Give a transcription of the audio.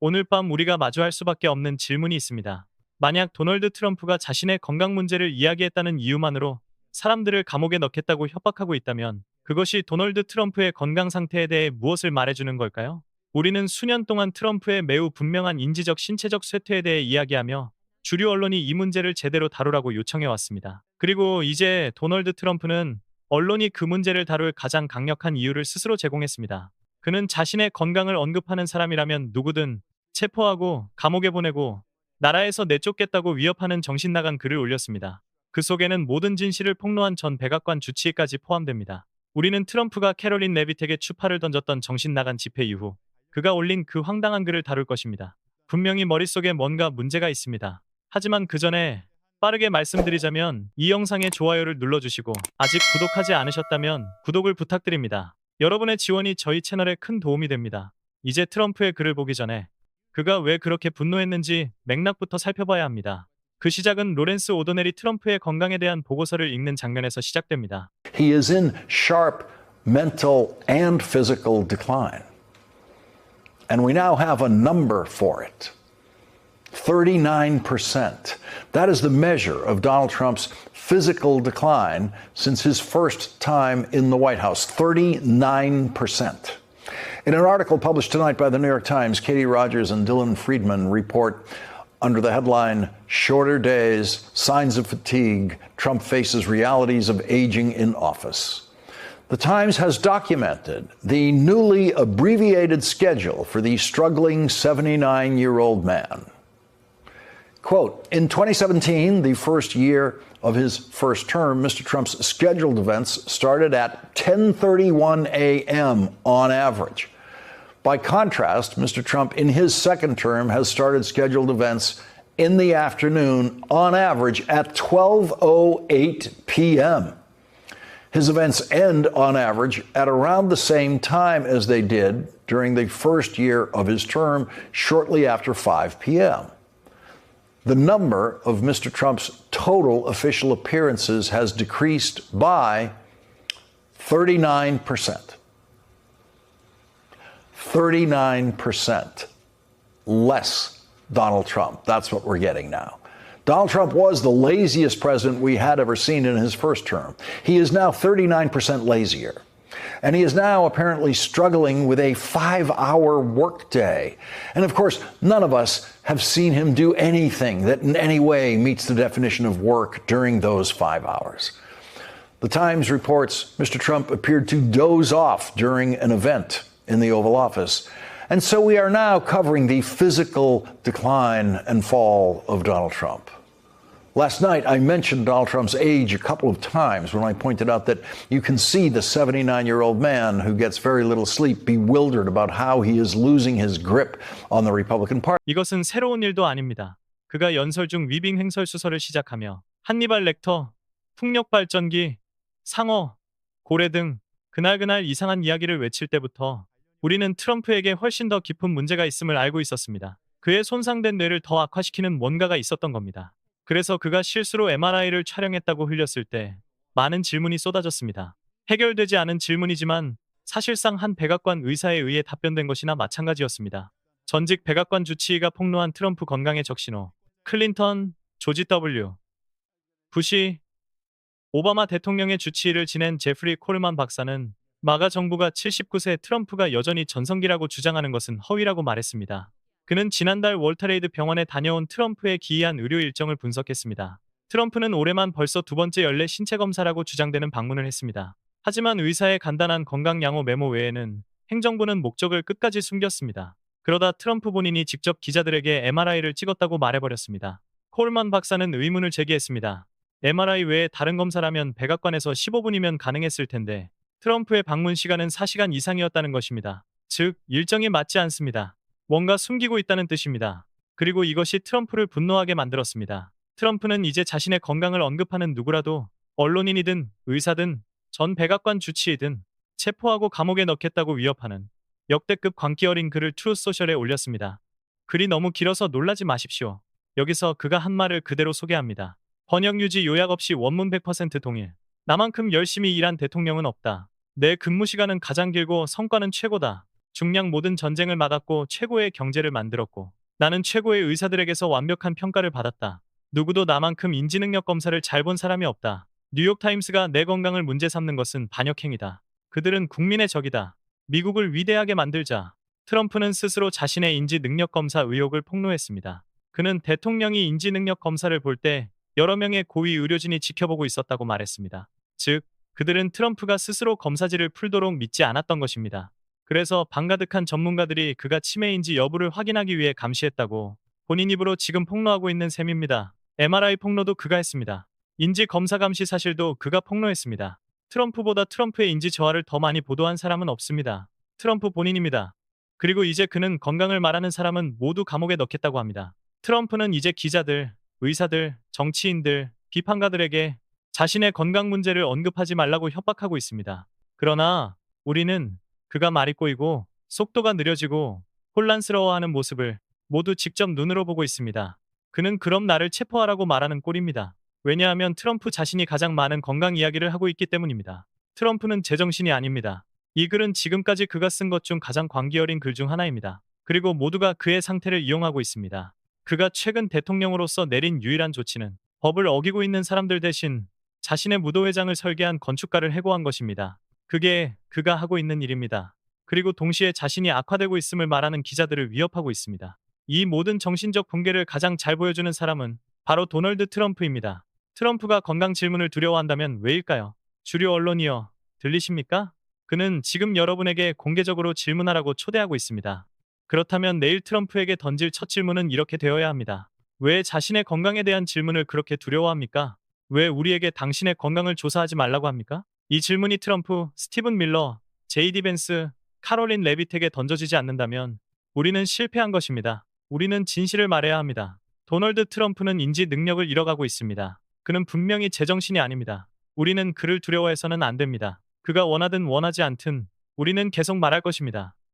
오늘 밤 우리가 마주할 수밖에 없는 질문이 있습니다. 만약 도널드 트럼프가 자신의 건강 문제를 이야기했다는 이유만으로 사람들을 감옥에 넣겠다고 협박하고 있다면 그것이 도널드 트럼프의 건강 상태에 대해 무엇을 말해주는 걸까요? 우리는 수년 동안 트럼프의 매우 분명한 인지적 신체적 쇠퇴에 대해 이야기하며 주류 언론이 이 문제를 제대로 다루라고 요청해 왔습니다. 그리고 이제 도널드 트럼프는 언론이 그 문제를 다룰 가장 강력한 이유를 스스로 제공했습니다. 그는 자신의 건강을 언급하는 사람이라면 누구든 체포하고 감옥에 보내고 나라에서 내쫓겠다고 위협하는 정신 나간 글을 올렸습니다. 그 속에는 모든 진실을 폭로한 전 백악관 주치의까지 포함됩니다. 우리는 트럼프가 캐롤린 레비텍에 추파를 던졌던 정신 나간 집회 이후 그가 올린 그 황당한 글을 다룰 것입니다. 분명히 머릿속에 뭔가 문제가 있습니다. 하지만 그 전에 빠르게 말씀드리자면 이 영상에 좋아요를 눌러주시고 아직 구독하지 않으셨다면 구독을 부탁드립니다. 여러분의 지원이 저희 채널에 큰 도움이 됩니다. 이제 트럼프의 글을 보기 전에 그가 왜 그렇게 분노했는지 맥락부터 살펴봐야 합니다. 그 시작은 로렌스 오도넬이 트럼프의 건강에 대한 보고서를 읽는 장면에서 시작됩니다. He is in sharp mental and physical decline. And we now have a number for it 39%. That is the measure of Donald Trump's physical decline since his first time in the White House 39%. In an article published tonight by the New York Times, Katie Rogers and Dylan Friedman report under the headline Shorter Days, Signs of Fatigue, Trump Faces Realities of Aging in Office. The Times has documented the newly abbreviated schedule for the struggling 79 year old man. Quote, in 2017, the first year of his first term, Mr. Trump's scheduled events started at 10:31 a.m. on average. By contrast, Mr. Trump in his second term has started scheduled events in the afternoon on average at 12:08 p.m. His events end on average at around the same time as they did during the first year of his term, shortly after 5 p.m. The number of Mr. Trump's total official appearances has decreased by 39%. 39% less Donald Trump. That's what we're getting now. Donald Trump was the laziest president we had ever seen in his first term. He is now 39% lazier. And he is now apparently struggling with a five hour workday. And of course, none of us have seen him do anything that in any way meets the definition of work during those five hours. The Times reports Mr. Trump appeared to doze off during an event in the Oval Office. And so we are now covering the physical decline and fall of Donald Trump. Last night, I mentioned Donald Trump's age a couple of times when I pointed out that you can see the 79 year old man who gets very little sleep bewildered about how he is losing his grip on the Republican Party. 이것은 새로운 일도 아닙니다. 그가 연설 중 위빙 횡설 수설을 시작하며 한니발 렉터, 풍력 발전기, 상어, 고래 등 그날그날 이상한 이야기를 외칠 때부터 우리는 트럼프에게 훨씬 더 깊은 문제가 있음을 알고 있었습니다. 그의 손상된 뇌를 더 악화시키는 뭔가가 있었던 겁니다. 그래서 그가 실수로 MRI를 촬영했다고 흘렸을 때 많은 질문이 쏟아졌습니다. 해결되지 않은 질문이지만 사실상 한 백악관 의사에 의해 답변된 것이나 마찬가지였습니다. 전직 백악관 주치의가 폭로한 트럼프 건강의 적신호, 클린턴, 조지 W. 부시, 오바마 대통령의 주치의를 지낸 제프리 콜만 박사는 마가 정부가 79세 트럼프가 여전히 전성기라고 주장하는 것은 허위라고 말했습니다. 그는 지난달 월터레이드 병원에 다녀온 트럼프의 기이한 의료 일정을 분석했습니다. 트럼프는 올해만 벌써 두 번째 연례 신체 검사라고 주장되는 방문을 했습니다. 하지만 의사의 간단한 건강 양호 메모 외에는 행정부는 목적을 끝까지 숨겼습니다. 그러다 트럼프 본인이 직접 기자들에게 MRI를 찍었다고 말해버렸습니다. 콜만 박사는 의문을 제기했습니다. MRI 외에 다른 검사라면 백악관에서 15분이면 가능했을 텐데 트럼프의 방문 시간은 4시간 이상이었다는 것입니다. 즉, 일정이 맞지 않습니다. 뭔가 숨기고 있다는 뜻입니다. 그리고 이것이 트럼프를 분노하게 만들었습니다. 트럼프는 이제 자신의 건강을 언급하는 누구라도 언론인이든 의사든 전 백악관 주치의든 체포하고 감옥에 넣겠다고 위협하는 역대급 광기 어린 글을 트루스 소셜에 올렸습니다. 글이 너무 길어서 놀라지 마십시오. 여기서 그가 한 말을 그대로 소개합니다. 번역 유지 요약 없이 원문 100% 동일. 나만큼 열심히 일한 대통령은 없다. 내 근무 시간은 가장 길고 성과는 최고다. 중량 모든 전쟁을 막았고 최고의 경제를 만들었고 나는 최고의 의사들에게서 완벽한 평가를 받았다. 누구도 나만큼 인지능력 검사를 잘 본 사람이 없다. 뉴욕타임스가 내 건강을 문제 삼는 것은 반역행위다. 그들은 국민의 적이다. 미국을 위대하게 만들자. 트럼프는 스스로 자신의 인지 능력 검사 의혹을 폭로했습니다. 그는 대통령이 인지 능력 검사를 볼 때 여러 명의 고위 의료진이 지켜보고 있었다고 말했습니다. 즉, 그들은 트럼프가 스스로 검사지를 풀도록 믿지 않았던 것입니다. 그래서 방가득한 전문가들이 그가 치매인지 여부를 확인하기 위해 감시했다고 본인 입으로 지금 폭로하고 있는 셈입니다. MRI 폭로도 그가 했습니다. 인지 검사 감시 사실도 그가 폭로했습니다. 트럼프보다 트럼프의 인지 저하를 더 많이 보도한 사람은 없습니다. 트럼프 본인입니다. 그리고 이제 그는 건강을 말하는 사람은 모두 감옥에 넣겠다고 합니다. 트럼프는 이제 기자들, 의사들, 정치인들, 비판가들에게 자신의 건강 문제를 언급하지 말라고 협박하고 있습니다. 그러나 우리는 그가 말이 꼬이고 속도가 느려지고 혼란스러워하는 모습을 모두 직접 눈으로 보고 있습니다. 그는 그럼 나를 체포하라고 말하는 꼴입니다. 왜냐하면 트럼프 자신이 가장 많은 건강 이야기를 하고 있기 때문입니다. 트럼프는 제정신이 아닙니다. 이 글은 지금까지 그가 쓴 것 중 가장 광기 어린 글 중 하나입니다. 그리고 모두가 그의 상태를 이용하고 있습니다. 그가 최근 대통령으로서 내린 유일한 조치는 법을 어기고 있는 사람들 대신 자신의 무도회장을 설계한 건축가를 해고한 것입니다. 그게 그가 하고 있는 일입니다. 그리고 동시에 자신이 악화되고 있음을 말하는 기자들을 위협하고 있습니다. 이 모든 정신적 붕괴를 가장 잘 보여주는 사람은 바로 도널드 트럼프입니다. 트럼프가 건강 질문을 두려워한다면 왜일까요? 주류 언론이요. 들리십니까? 그는 지금 여러분에게 공개적으로 질문하라고 초대하고 있습니다. 그렇다면 내일 트럼프에게 던질 첫 질문은 이렇게 되어야 합니다. 왜 자신의 건강에 대한 질문을 그렇게 두려워합니까? 왜 우리에게 당신의 건강을 조사하지 말라고 합니까? 이 질문이 트럼프, 스티븐 밀러, 제이디 벤스, 카롤린 레비텍에 던져지지 않는다면 우리는 실패한 것입니다. 우리는 진실을 말해야 합니다. 도널드 트럼프는 인지 능력을 잃어가고 있습니다. 그는 분명히 제정신이 아닙니다. 우리는 그를 두려워해서는 안 됩니다. 그가 원하든 원하지 않든 우리는 계속 말할 것입니다.